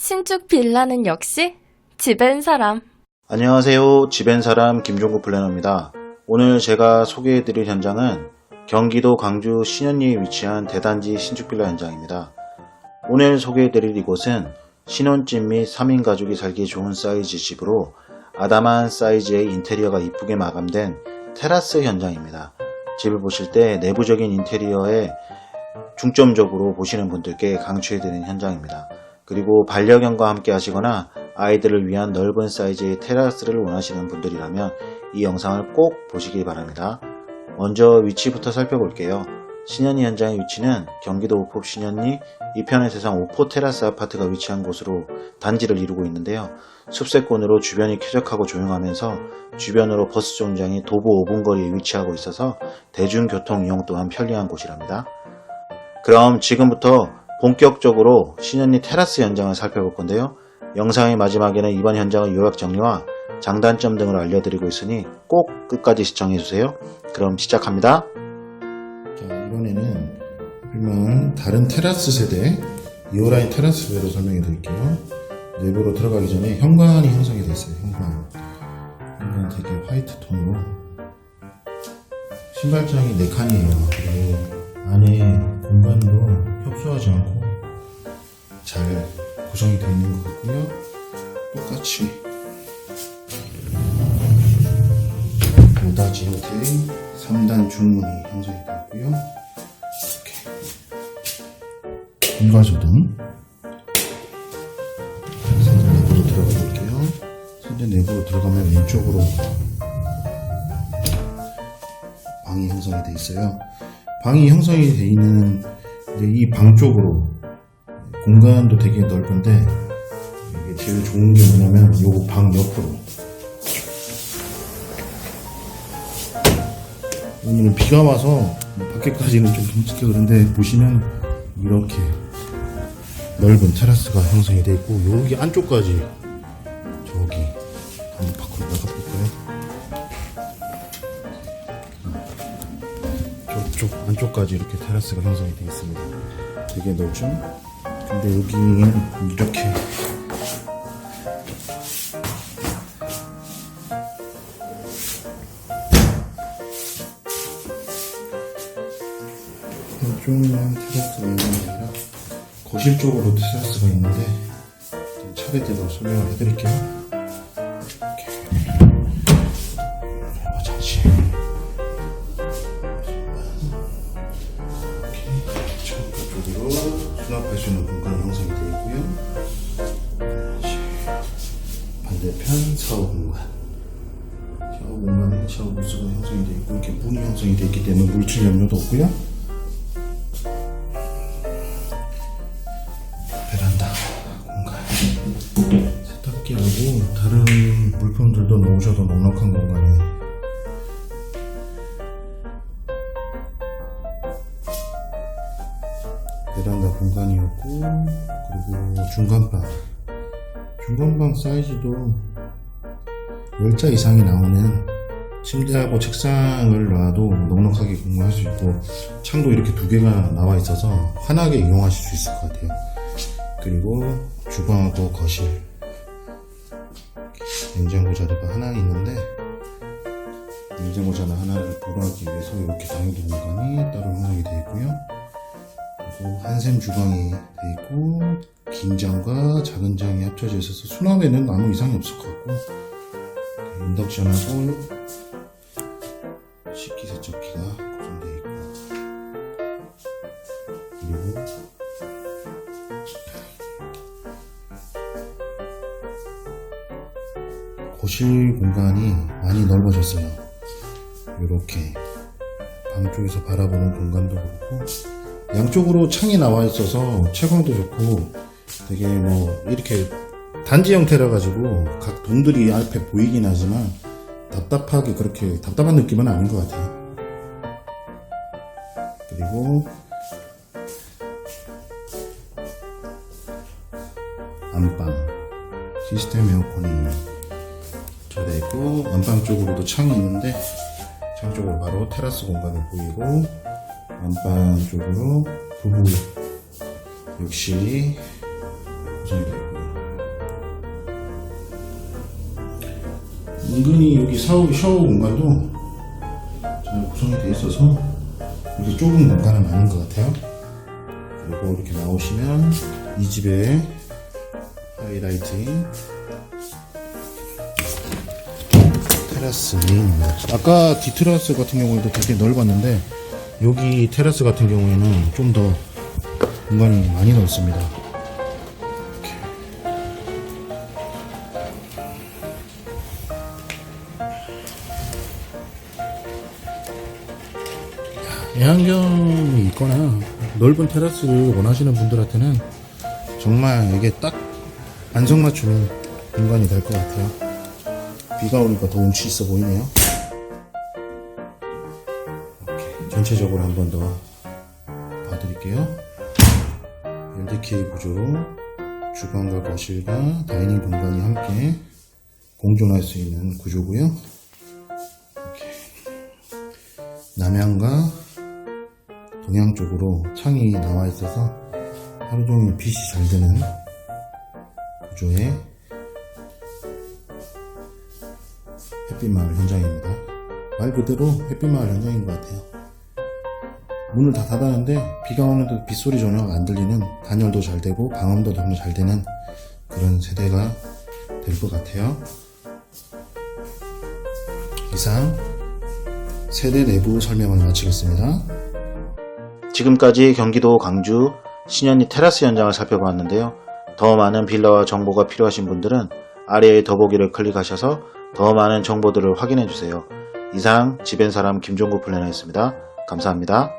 신축 빌라는 역시 집엔 사람. 안녕하세요. 집엔 사람 김종구 플래너입니다. 오늘 제가 소개해드릴 현장은 경기도 광주 신현리에 위치한 대단지 신축 빌라 현장입니다. 오늘 소개해드릴 이곳은 신혼집 및 3인 가족이 살기 좋은 사이즈 집으로 아담한 사이즈의 인테리어가 이쁘게 마감된 테라스 현장입니다. 집을 보실 때 내부적인 인테리어에 중점적으로 보시는 분들께 강추해드리는 현장입니다. 그리고 반려견과 함께 하시거나 아이들을 위한 넓은 사이즈의 테라스를 원하시는 분들이라면 이 영상을 꼭 보시기 바랍니다. 먼저 위치부터 살펴볼게요. 신현리 현장의 위치는 경기도 오포 신현리 이편의 세상 오포 테라스 아파트가 위치한 곳으로 단지를 이루고 있는데요. 숲세권으로 주변이 쾌적하고 조용하면서 주변으로 버스 정장이 도보 5분 거리에 위치하고 있어서 대중교통 이용 또한 편리한 곳이랍니다. 그럼 지금부터 본격적으로 신현리 테라스 현장을 살펴볼 건데요. 영상의 마지막에는 이번 현장의 요약 정리와 장단점 등을 알려드리고 있으니 꼭 끝까지 시청해주세요. 그럼 시작합니다. 자, 이번에는 일명 다른 테라스 세대, 이오라인 테라스 세대로 설명해 드릴게요. 내부로 들어가기 전에 현관이 형성이 있어요, 현관. 현관 되게 화이트 톤으로. 신발장이 4칸이에요. 그리고 안에 공간도 협소하지 않고 잘 구성이 되어 있는 것 같고요. 똑같이 모다지 형태의 3단 중문이 형성이 되어 있고요. 이렇게 일괄소등 선대 내부로 들어가 볼게요. 선대 내부로 들어가면 왼쪽으로 방이 형성이 되어 있어요. 방이 형성이 되어 있는 이 방 쪽으로 공간도 되게 넓은데 이게 제일 좋은 게 뭐냐면 요 방 옆으로. 오늘은 비가 와서 밖에까지는 좀 끔찍해 그런데 보시면 이렇게 넓은 테라스가 형성이 되어 있고 여기 안쪽까지 저쪽 안쪽까지 이렇게 테라스가 형성이 되어 있습니다. 되게 넓죠? 근데 여기는 이렇게 한쪽만 테라스가 있는 게 아니라 거실 쪽으로 테라스가 있는데 차례대로 설명을 해드릴게요. 있는 공간이 형성이 되어 있고요. 반대편 샤워 공간 샤워 공간은 샤워 부스가 형성이 되어 있고 이렇게 문이 형성이 되어 있기 때문에 물칠 염려도 없고요. 베란다 공간 세탁기하고 다른 물품들도 놓으셔도 넉넉한 공간이에 베란다 공간이었고 그리고 중간방 중간방 사이즈도 10자 이상이 나오는 침대하고 책상을 놔도 넉넉하게 공부할 수 있고 창도 이렇게 두 개가 나와 있어서 환하게 이용하실 수 있을 것 같아요. 그리고 주방하고 거실 냉장고 자리가 하나 있는데 냉장고 자리 하나를 보호하기 위해서 이렇게 당연히 공간이 따로 형성이 되어 있고요. 그리고 한샘 주방이 되어 있고 긴 장과 작은 장이 합쳐져 있어서 수납에는 아무 이상이 없을 것 같고 인덕션하고 식기세척기가 고정되어 있고 그리고 거실 공간이 많이 넓어졌어요. 이렇게 방 쪽에서 바라보는 공간도 그렇고 양쪽으로 창이 나와 있어서 채광도 좋고 되게 뭐 이렇게 단지 형태라 가지고 각 동들이 앞에 보이긴 하지만 답답하게 그렇게 답답한 느낌은 아닌 것 같아요. 그리고 안방 시스템 에어컨이 절되어 있고 안방 쪽으로도 창이 있는데 창 쪽으로 바로 테라스 공간이 보이고 안방 쪽으로 부부 욕실이 구성이 되어 있고요. 은근히 여기 사업 샤워 공간도 잘 구성이 되어 있어서 이렇게 좁은 공간은 많은 것 같아요. 그리고 이렇게 나오시면 이 집에 하이라이트인 테라스인 아까 디트라스 같은 경우에도 되게 넓었는데 여기 테라스 같은 경우에는 좀 더 공간이 많이 넓습니다. 애완견이 있거나 넓은 테라스를 원하시는 분들한테는 정말 이게 딱 안성맞춤인 공간이 될 것 같아요. 비가 오니까 더 운치 있어 보이네요. 전체적으로 한 번 더 봐드릴게요. LDK 구조로 주방과 거실과 다이닝 공간이 함께 공존할 수 있는 구조고요. 이렇게 남향과 동양 쪽으로 창이 나와 있어서 하루 종일 빛이 잘 드는 구조의 햇빛마을 현장입니다. 말 그대로 햇빛마을 현장인 것 같아요. 문을 다 닫았는데 비가 오는데 빗소리 전혀 안 들리는 단열도 잘 되고 방음도 너무 잘 되는 그런 세대가 될 것 같아요. 이상 세대 내부 설명을 마치겠습니다. 지금까지 경기도 광주 신현리 테라스 현장을 살펴봤는데요. 더 많은 빌라와 정보가 필요하신 분들은 아래의 더보기를 클릭하셔서 더 많은 정보들을 확인해 주세요. 이상 집엔사람 김종구 플래너였습니다. 감사합니다.